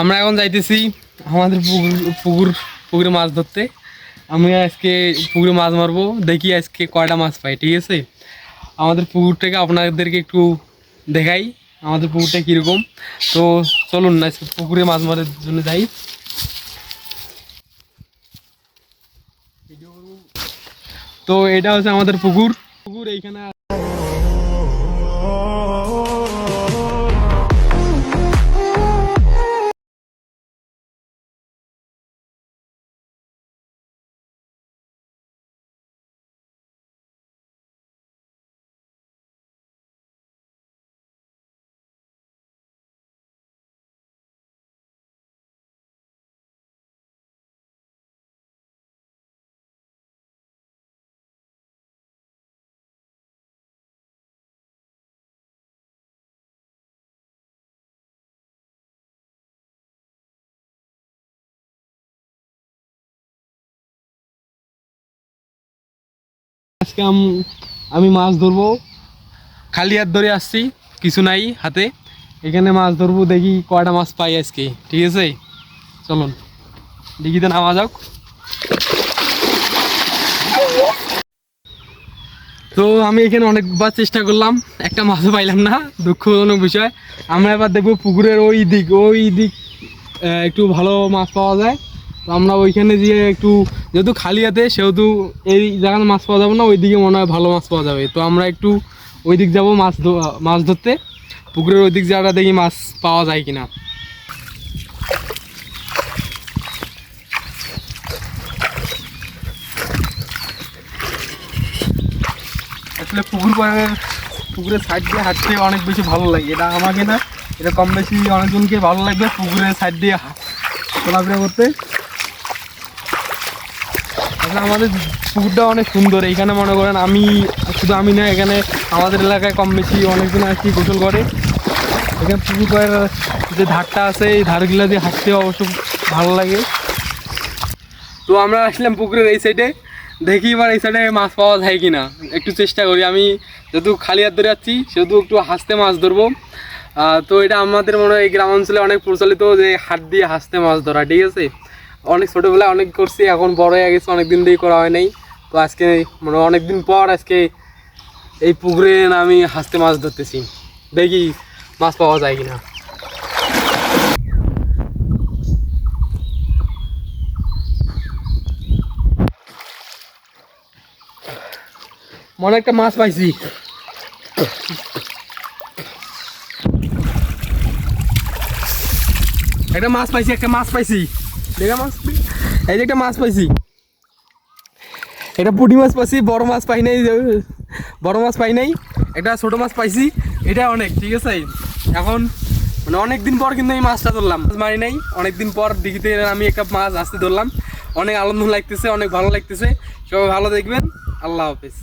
আমরা এখন যাইতেছি আমাদের পুকুর পুকুর, পুকুরে মাছ ধরতে। আমি আজকে পুকুরে মাছ মারবো, দেখি আজকে কয়টা মাছ পাই, ঠিক আছে? আমাদের পুকুরটাকে আপনাদেরকে একটু দেখাই, আমাদের পুকুরটা কীরকম। তো চলুন না আজকে পুকুরে মাছ মারার জন্য যাই। তো এটা হচ্ছে আমাদের পুকুর। পুকুর এইখানে আজকে আমি মাছ ধরবো। খালি হাত ধরে আসছি, কিছু নাই হাতে। এখানে মাছ ধরবো, দেখি কয়টা মাছ পাই আজকে, ঠিক আছে? চলুন দিঘিতে নামা যাক। তো আমি এখানে অনেকবার চেষ্টা করলাম, একটা মাছও পাইলাম না, দুঃখজনক বিষয়। আমরা এবার দেখব পুকুরের ওই দিক ওই দিক একটু ভালো মাছ পাওয়া যায়। তো আমরা ওইখানে গিয়ে একটু, যেহেতু খালি হাতে সেহেতু এই জায়গায় মাছ পাওয়া যাবে না ওই দিকে মনে হয় ভালো মাছ পাওয়া যাবে। তো আমরা একটু ওই দিক যাব মাছ মাছ ধরতে। পুকুরের ওই দিক জায়গাটা দেখি মাছ পাওয়া যায় কিনা। আসলে পুকুর পাড়ের পুকুরের সাইড দিয়ে হাঁটতে অনেক বেশি ভালো লাগে। এটা আমাকে না, এটা কম বেশি অনেকজনকে ভালো লাগবে পুকুরের সাইড দিয়ে চলাফেরা করতে। আমাদের পুকুরটা অনেক সুন্দর। এইখানে মনে করেন আমি, শুধু আমি না, এখানে আমাদের এলাকায় কম বেশি অনেকজন কি গোসল করে। এখানে পুকুর যে ধারটা আছে, এই ধারগুলো দিয়ে হাঁটতে অবশ্য ভালো লাগে। তো আমরা আসলাম পুকুরের এই সাইডে দেখি এবার এই সাইডে মাছ পাওয়া যায় কি না একটু চেষ্টা করি। আমি যেহেতু খালি হাত ধরে যাচ্ছি সেহেতু একটু হাসতে মাছ ধরবো। তো এটা আমাদের মনে হয় এই গ্রাম অঞ্চলে অনেক প্রচলিত যে হাত দিয়ে হাসতে মাছ ধরা, ঠিক আছে? অনেক ছোটোবেলায় অনেক করছি, এখন বড় হয়ে গেছে অনেক দিন দিয়ে করা হয় নাই। তো আজকে মানে অনেক দিন পর আজকে এই পুকুরে আমি হাসতে মাছ ধরতেছি। দেখি মাছ পাওয়া যায় কিনা। মনে একটা মাছ পাইছি। একটা মাছ পাইছি, একটা মাছ পাইছি। দেখা মাছ? এই যে একটা মাছ পাইছি। এটা পুঁটি মাছ পাইছি, বড় মাছ পাই নাই বড় মাছ পাই নাই একটা ছোট মাছ পাইছি, এটা অনেক, ঠিক আছে? এখন মানে অনেক দিন পর কিন্তু এই মাছটা ধরলাম। মাছ মারি নাই অনেক দিন পর দিঘিতে আমি একটা মাছ আসতে ধরলাম। অনেক আনন্দ লাগতেছে, অনেক ভালো লাগতেছে। সবাই ভালো দেখবেন, আল্লাহ হাফেজ।